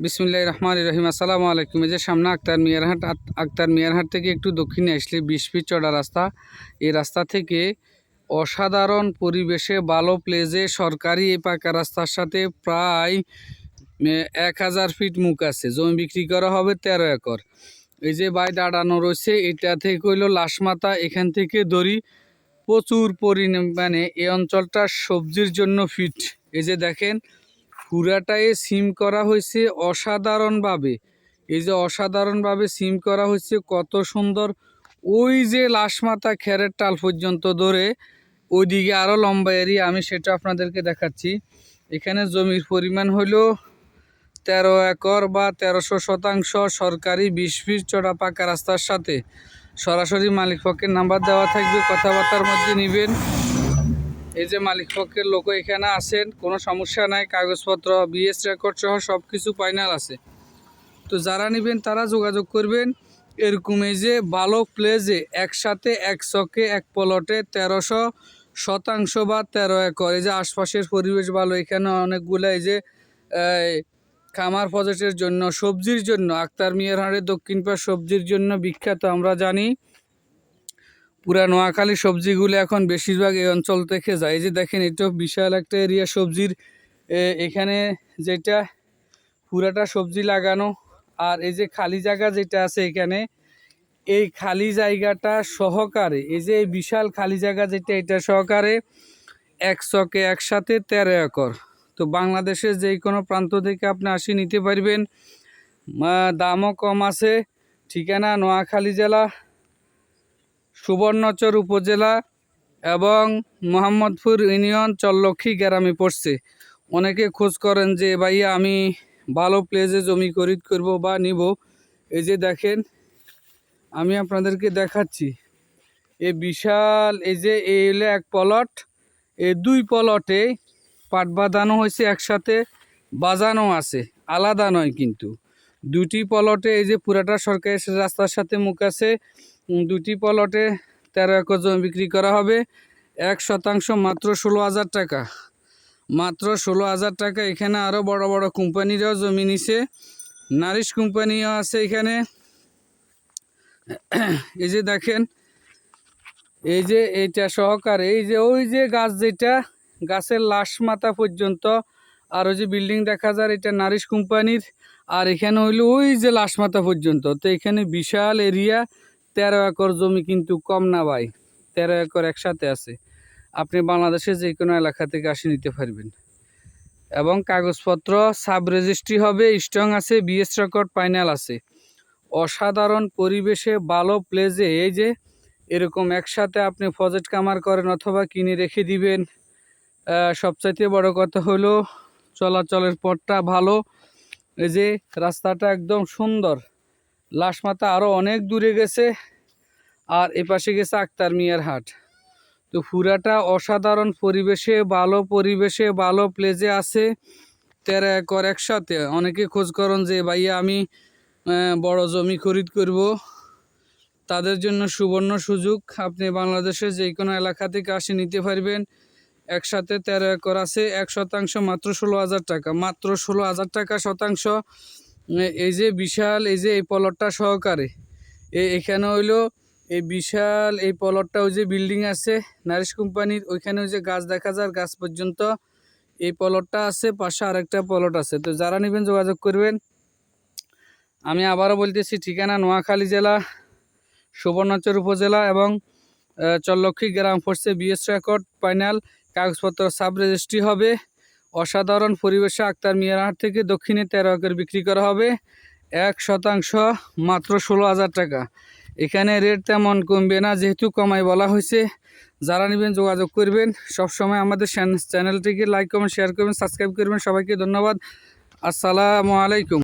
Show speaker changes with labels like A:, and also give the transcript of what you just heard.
A: বিসমুল্লাহ রহমান রহিম। আসসালামু আলাইকুম। এই যে সামনে আক্তার মিয়ারহাট আক্তার মিয়ারহাট থেকে একটু দক্ষিণে আসলে বিশ ফিট চড়া রাস্তা। এই রাস্তা থেকে অসাধারণ পরিবেশে ভালো প্লেজে সরকারি এই পাকা রাস্তার সাথে প্রায় এক হাজার ফিট মুখ আছে। জমি বিক্রি করা হবে তেরো একর। এই যে বাই দাঁড়ানো রয়েছে, এটা থেকে হইল লাশমাতা এখান থেকে দড়ি প্রচুর পরিমাণে এই অঞ্চলটা সবজির জন্য ফিট। এই যে দেখেন পুরাটাই সিম করা হয়েছে অসাধারণভাবে। এই যে অসাধারণভাবে সিম করা হয়েছে, কত সুন্দর। ওই যে লাশমাতা খেরের টাল পর্যন্ত ধরে, ওইদিকে আরও লম্বা এরিয়া, আমি সেটা আপনাদেরকে দেখাচ্ছি। এখানে জমির পরিমাণ হলো তেরো একর বা তেরোশো শতাংশ সরকারি বিশ ফিট চড়া পাকা রাস্তার সাথে। সরাসরি মালিক পক্ষের নাম্বার দেওয়া থাকবে, কথাবার্তার মধ্যে নেবেন। এই যে মালিক পক্ষের লোক এখানে আছেন, কোনো সমস্যা নাই, কাগজপত্র বিএস রেকর্ড সহ সব কিছু ফাইনাল আছে। তো যারা নেবেন তারা যোগাযোগ করবেন। এরকম এই যে ভালো প্লেজে একসাথে এক চকে এক পলটে তেরোশো শতাংশ বা তেরো একর। এই যে আশপাশের পরিবেশ ভালো, এখানে অনেকগুলো এই যে খামার প্রজেক্টের জন্য, সবজির জন্য, আক্তার মিয়ার হাড়ের দক্ষিণ পাশ সবজির জন্য বিখ্যাত, আমরা জানি। পুরা নোয়াখালী সবজিগুলো এখন বেশিরভাগ এই অঞ্চল থেকে যায়। যে দেখেন, এটা বিশাল একটা এরিয়া সবজির এখানে যেটা পুরাটা সবজি লাগানো, আর এই যে খালি জায়গা যেটা আছে এখানে, এই খালি জায়গাটা সহকারে, এই যে বিশাল খালি জায়গা যেটা, এটা সহকারে এক চকে একসাথে তেরো একর। তো বাংলাদেশের যে কোনো প্রান্ত থেকে আপনি আসি নিতে পারবেন। দামও কম আছে। ঠিকানা নোয়াখালী জেলা সুবর্ণচর উপজেলা এবং মোহাম্মদপুর ইউনিয়ন চল্লক্ষী গ্রামে পড়ছে। অনেকে খোঁজ করেন যে, ভাইয়া, আমি ভালো প্লেসে জমি খরিদ করব বা নিব। এই যে দেখেন, আমি আপনাদেরকে দেখাচ্ছি। এ বিশাল, এই যে এই হলো এক পলট এই দুই পলটে পাট বাঁধানো হয়েছে একসাথে, বাজানো আছে, আলাদা নয় কিন্তু। দুটি পলটে এই যে পুরাটা সরকারি রাস্তার সাথে মুখ আছে দুটি পলটে তেরো একর জমি বিক্রি করা হবে। এক শতাংশ মাত্র ষোলো হাজার টাকা। মাত্র ষোলো হাজার টাকা এখানে আরও বড় বড় কোম্পানিরাও জমি নিছে। নারিশ কোম্পানিও আছে এখানে। এই যে দেখেন, এই যে এইটা সহকারে, এই যে ওই যে গাছ যেটা, গাছের লাশ মাথা পর্যন্ত, আর ওই যে বিল্ডিং দেখা যায়, এটা নারিশ কোম্পানির। আর এখানে হইল ওই যে লাশ মাথা পর্যন্ত। তো এখানে বিশাল এরিয়া তেরো একর জমি কিন্তু কম না ভাই, তেরো একর একসাথে আছে। আপনি বাংলাদেশে যে কোনো এলাকা থেকে আসে নিতে পারবেন। এবং কাগজপত্র, সাব রেজিস্ট্রি হবে, স্ট্রং আছে, বিএস রেকর্ড, ফাইনাল আছে। অসাধারণ পরিবেশে, ভালো প্লেজে এই যে এরকম একসাথে আপনি প্রজেক্ট কামার করেন অথবা কিনে রেখে দিবেন সবচাইতে বড় কথা হলো চলাচলের পথটা ভালো, এই যে রাস্তাটা একদম সুন্দর। লাশমাতা আরও অনেক দূরে গেছে আর এপাশে গেছে আক্তার মিয়ার হাট। তো ফুরাটা অসাধারণ পরিবেশে, ভালো পরিবেশে, ভালো প্লেজে আছে। তেরো একর একসাথে। অনেকে খোঁজ করেন যে, ভাইয়া, আমি বড় জমি খরিদ করব। তাদের জন্য সুবর্ণ সুযোগ। আপনি বাংলাদেশের যে কোনো এলাকা থেকে আসে নিতে পারবেন। একসাথে তেরো একর আছে। এক শতাংশ মাত্র ষোলো হাজার টাকা। মাত্র ষোলো হাজার টাকা শতাংশ এই যে বিশাল, এই যে এই পলটটা সহকারে এখানে হইল, এই বিশাল, এই পলটটা ওই যে বিল্ডিং আছে, নারিশ কোম্পানির, ওইখানে ওই যে গাছ দেখা যায় গাছ পর্যন্ত এই পলটটা আছে, পাশে আরেকটা পলট আছে। তো যারা নেবেন যোগাযোগ করবেন। আমি আবারও বলতেছি, ঠিকানা নোয়াখালী জেলা, সুবর্ণচর উপজেলা এবং চল্লক্ষী গ্রাম ফোর্সে বিএস রেকর্ড ফাইনাল, কাগজপত্র সাব রেজিস্ট্রি হবে। অসাধারণ পরিবেশে আক্তার মিয়ারহাট থেকে দক্ষিণে তেরো একর বিক্রি করা হবে এক শতাংশ মাত্র ষোলো হাজার টাকা। এখানে রেট তেমন কমবে না, যেহেতু কমাই বলা হয়েছে। যারা নেবেন যোগাযোগ করবেন। সবসময় আমাদের চ্যানেলটিকে লাইক করবেন শেয়ার করবেন সাবস্ক্রাইব করবেন। সবাইকে ধন্যবাদ। আসসালামু আলাইকুম।